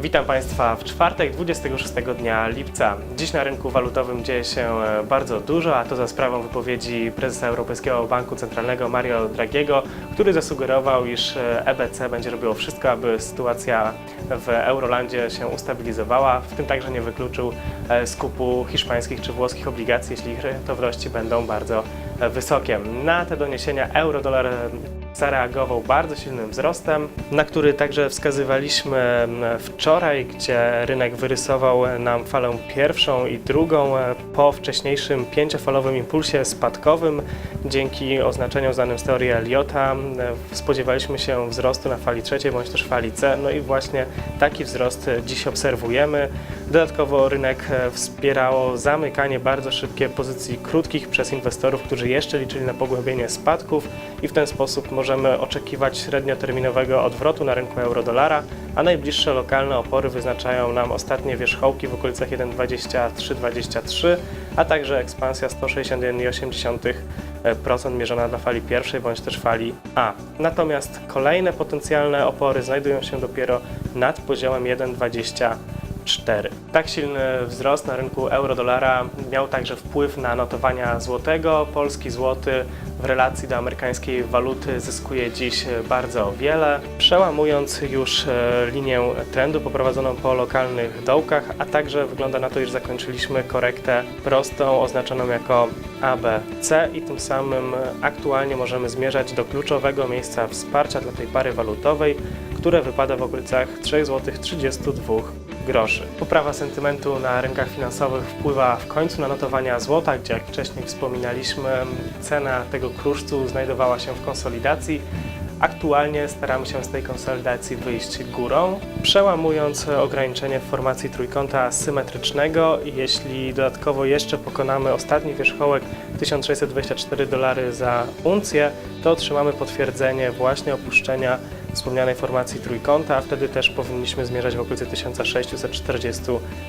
Witam Państwa w czwartek 26 dnia lipca. Dziś na rynku walutowym dzieje się e, bardzo dużo, a to za sprawą wypowiedzi prezesa Europejskiego Banku Centralnego Mario Draghiego, który zasugerował, iż e, EBC będzie robiło wszystko, aby sytuacja w Eurolandzie się ustabilizowała, w tym także nie wykluczył e, skupu hiszpańskich czy włoskich obligacji, jeśli ich rentowności będą bardzo e, wysokie. Na te doniesienia euro-dolar zareagował bardzo silnym wzrostem, na który także wskazywaliśmy mm, wczoraj, gdzie rynek wyrysował nam falę pierwszą i drugą e, po wcześniejszym pięciofalowym impulsie spadkowym. Dzięki oznaczeniom znanym z teorii Eliota spodziewaliśmy się wzrostu na fali trzeciej bądź też fali C, no i właśnie taki wzrost dziś obserwujemy. Dodatkowo rynek e, wspierało zamykanie bardzo szybkie pozycji krótkich przez inwestorów, którzy jeszcze liczyli na pogłębienie spadków i w ten sposób możemy oczekiwać średnioterminowego odwrotu na rynku euro-dolara, a najbliższe lokalne opory wyznaczają nam ostatnie wierzchołki w okolicach 1,23-23, a także ekspansja 161,8% mierzona na fali pierwszej bądź też fali A. Natomiast kolejne potencjalne opory znajdują się dopiero nad poziomem 1,20 4. Tak silny wzrost na rynku euro-dolara miał także wpływ na notowania złotego. Polski złoty w relacji do amerykańskiej waluty zyskuje dziś bardzo wiele, przełamując już e, linię trendu poprowadzoną po lokalnych dołkach, a także wygląda na to, iż zakończyliśmy korektę prostą oznaczoną jako ABC i tym samym aktualnie możemy zmierzać do kluczowego miejsca wsparcia dla tej pary walutowej, które wypada w okolicach 3 zł 32 groszy. Poprawa sentymentu na rynkach finansowych wpływa w końcu na notowania złota, gdzie jak wcześniej wspominaliśmy, cena tego kruszcu znajdowała się w konsolidacji. Aktualnie staramy się z tej konsolidacji wyjść górą, przełamując ograniczenie w formacji trójkąta symetrycznego. Jeśli dodatkowo jeszcze pokonamy ostatni wierzchołek 1624 dolary za uncję, to otrzymamy potwierdzenie właśnie opuszczenia wspomnianej formacji trójkąta, a wtedy też powinniśmy zmierzać w okolicy 1640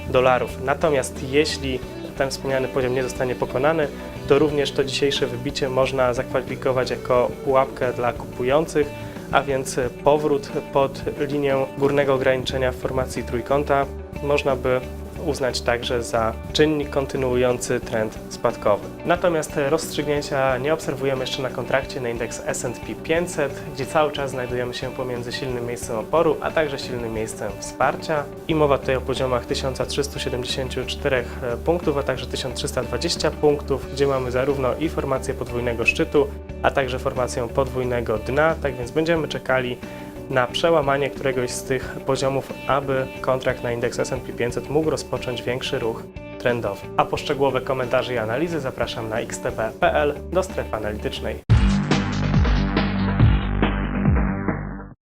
dolarów. Natomiast jeśli ten wspomniany poziom nie zostanie pokonany, to również to dzisiejsze wybicie można zakwalifikować jako pułapkę dla kupujących, a więc powrót pod linię górnego ograniczenia w formacji trójkąta. Można by uznać także za czynnik kontynuujący trend spadkowy. Natomiast rozstrzygnięcia nie obserwujemy jeszcze na kontrakcie na indeks S&P 500, gdzie cały czas znajdujemy się pomiędzy silnym miejscem oporu, a także silnym miejscem wsparcia. I mowa tutaj o poziomach 1374 punktów, a także 1320 punktów, gdzie mamy zarówno i formację podwójnego szczytu, a także formację podwójnego dna, tak więc będziemy czekali na przełamanie któregoś z tych poziomów, aby kontrakt na indeks S&P 500 mógł rozpocząć większy ruch trendowy. A po szczegółowe komentarze i analizy zapraszam na xtb.pl do strefy analitycznej.